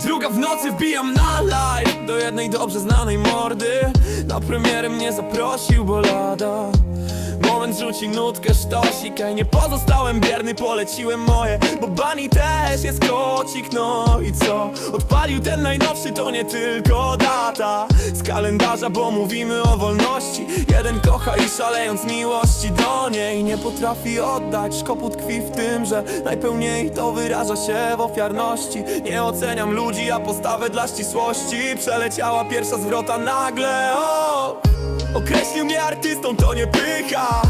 Druga w nocy wbijam na live. Do jednej dobrze znanej mordy. Na premierę mnie zaprosił, bo lada Moment rzuci nutkę sztosik. Ej, nie pozostałem bierny, poleciłem moje Bo Bunny też jest kocik, no i co? Odpalił ten najnowszy, to nie tylko data Z kalendarza, bo mówimy o wolności. Jeden kocha i szalejąc miłości do niej Nie potrafi oddać, szkopu tkwi w tym, że Najpełniej to wyraża się w ofiarności. Nie oceniam ludzi, a postawę dla ścisłości Przeleciała pierwsza zwrota nagle, o! Określił mnie artystą, to nie pycha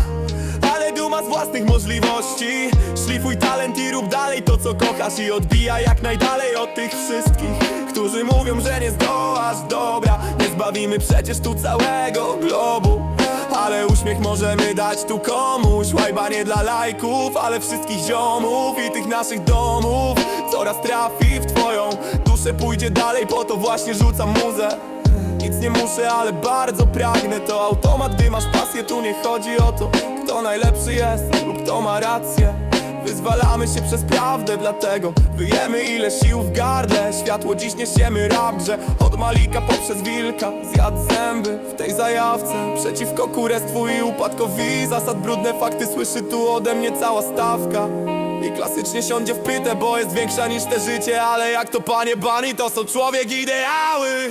Ale duma z własnych możliwości. Szlifuj talent i rób dalej to co kochasz I odbijaj jak najdalej od tych wszystkich Którzy mówią, że nie zdołasz. Dobra Nie zbawimy przecież tu całego globu ale uśmiech możemy dać tu komuś. Łajba nie dla lajków, ale wszystkich ziomów I tych naszych domów. Coraz trafi w twoją duszę Pójdzie dalej, po to właśnie rzucam muzę nic nie muszę, ale bardzo pragnę To. Automat, gdy masz pasję Tu nie chodzi o to, kto najlepszy jest Lub kto ma rację. Wyzwalamy się przez prawdę, dlatego Wyjemy ile sił w gardle Światło dziś niesiemy rap, że Od Malika poprzez Wilka Zjadł zęby w tej zajawce. Przeciwko kurestwu i upadkowi Zasad brudne fakty słyszy tu ode mnie cała stawka. I klasycznie siądzie w pytę, bo jest większa niż te życie Ale jak to panie Bunny, to są człowiek ideały!